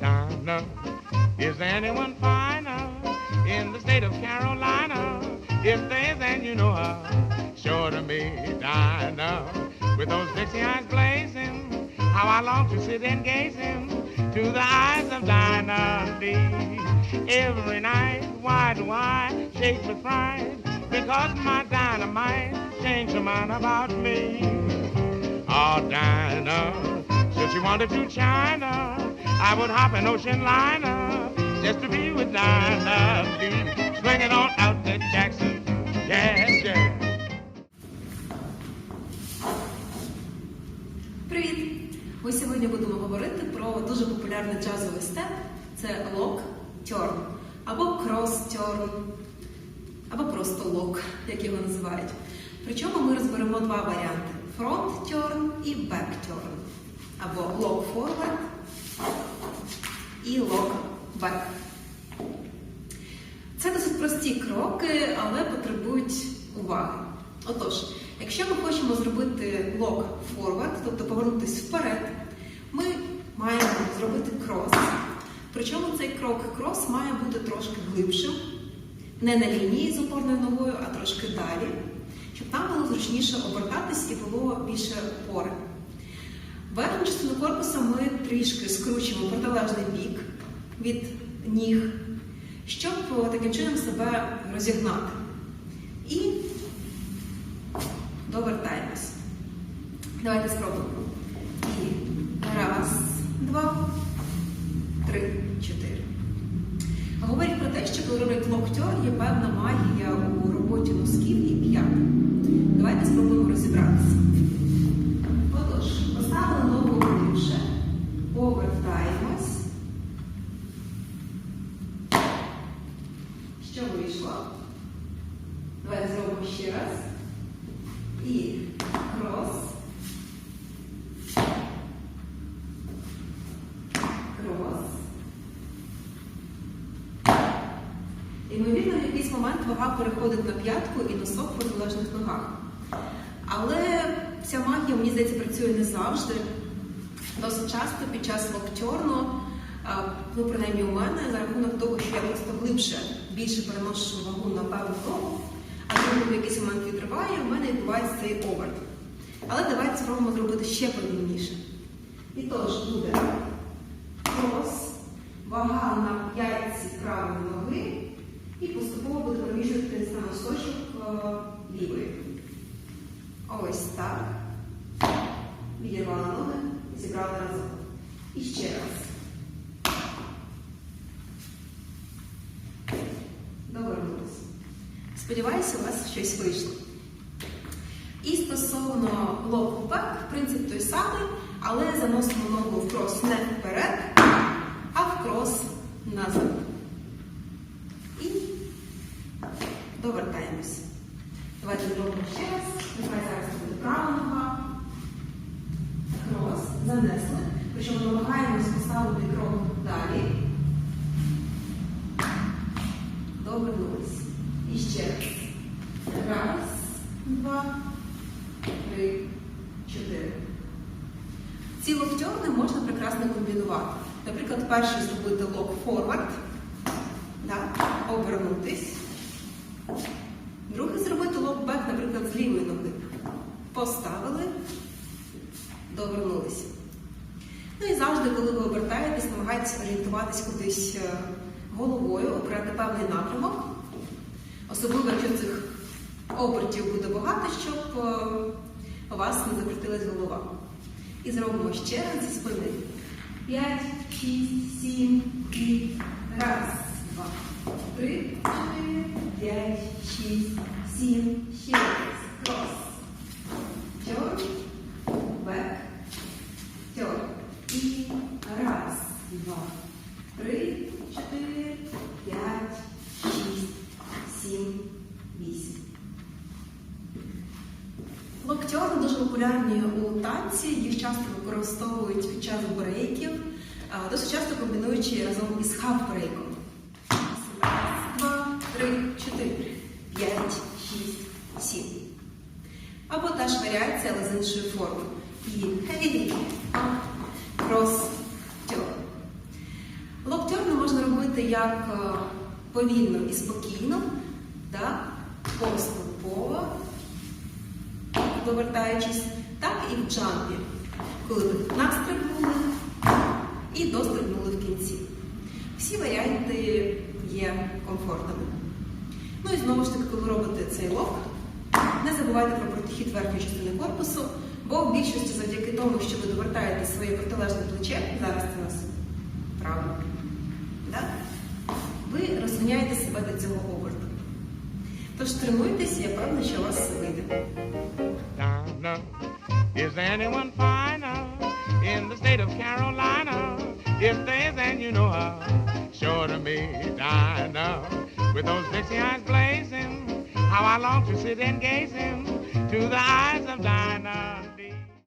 Dinah, is anyone finer in the state of Carolina? If there is, then you know her. Sure to me, Dinah, with those Dixie eyes blazing, how I long to sit and gaze into the eyes of Dinah Lee. Every night, why do I shake with pride? Because my dynamite changed her mind about me. Oh, Dinah, since you wanted to China, I would hop an ocean liner just to be with Dinah Lee. Swinging on out to Jackson, yeah, yeah. Привіт! Ми сьогодні будемо говорити про дуже популярний джазовий степ. Це лок тьорн або крос тьорн, або просто лок, як його називають. Причому ми розберемо два варіанти: фронт тьорн і бек тьорн. Або лок форвард і лок бек. Це досить прості кроки, але потребують уваги. Отож, якщо ми хочемо зробити лок форвард, тобто повернутися вперед, ми маємо зробити крос. Причому цей крок крос має бути трошки глибшим, не на лінії з опорною ногою, а трошки далі, щоб нам було зручніше обертатись і було більше опори. Верхню частину корпуса ми трішки скручуємо протилежний бік від ніг, щоб таким чином себе розігнати. І довертаємось. Давайте спробуємо. І раз, два, три, чотири. Говорять про те, що коли роблять локтьор, є певна магія у роботі носків і п'ят. Давайте спробуємо розібратися. Отож, поставили ногу глибше, повертаємось. Що вийшло? Давайте зробимо ще раз. І крос. Крос. Ймовірно, в якийсь момент вага переходить на п'ятку і носок в протилежних ногах. Але ця магія, мені здається, працює не завжди. Досить часто під час локтьорну, ну принаймні у мене, за рахунок того, що я просто глибше більше переношу вагу на певну ногу, а в якийсь момент відриває, в мене відбувається цей оберт. Але давайте спробуємо зробити ще повільніше. І тож буде крос, вага на п'ятці правої ноги і поступово буде переміщуватися на носочок е, лівої. Ось так. І разом. І ще раз. Довернулися. Сподіваюся, у вас щось вийшло. І стосовно локу бек, принцип той самий, але заносимо ногу в крос не вперед, а в крос назад. І довертаємось. Давайте зробимо ще раз. Нехай зараз буде права нога. Занесли. Причому намагаємось поставити крок далі. Довернулись. І ще раз. Раз, два, три, чотири. Ці локтьорни можна прекрасно комбінувати. Наприклад, перший зробити лок форвард, да, обернутись. Другий зробити лок-бек, наприклад, з лівої ноги. Поставили, довернулися. Завжди, коли ви обертаєтесь, намагайтеся орієнтуватись кудись е, головою, обрати певний напрямок. Особливо, якщо цих обертів буде багато, щоб е, у вас не закрутилась голова. І зробимо ще раз зі спини. П'ять, шість, сім, і раз, два, три, чотири, п'ять, шість, сім, Локтьори дуже популярні у танці, їх часто використовують під час брейків, досить часто комбінуючи разом із хаб-брейком. Раз, два, три, чотири, п'ять, шість, сім. Або та ж варіація, але з іншої форми. І хеві-ліки. Локтьорну можна робити як е, повільно і спокійно, так? поступово повертаючись, так і в джампі, коли ви настрибнули і дострибнули в кінці. Всі варіанти є комфортними. Ну і знову ж таки, коли робите цей лок, не забувайте про протихід верхньої частини корпусу, бо в більшості завдяки тому, що ви довертаєте своє протилежне плече, зараз це у нас право, да? ви розганяєте себе до цього оберту. Тож тренуйтесь, я певна, що у вас вийде. Is there anyone finer in the state of Carolina? If there is, then you know her. Sure to me, Dinah. With those Dixie eyes blazing, how I long to sit and gaze into the eyes of Dinah.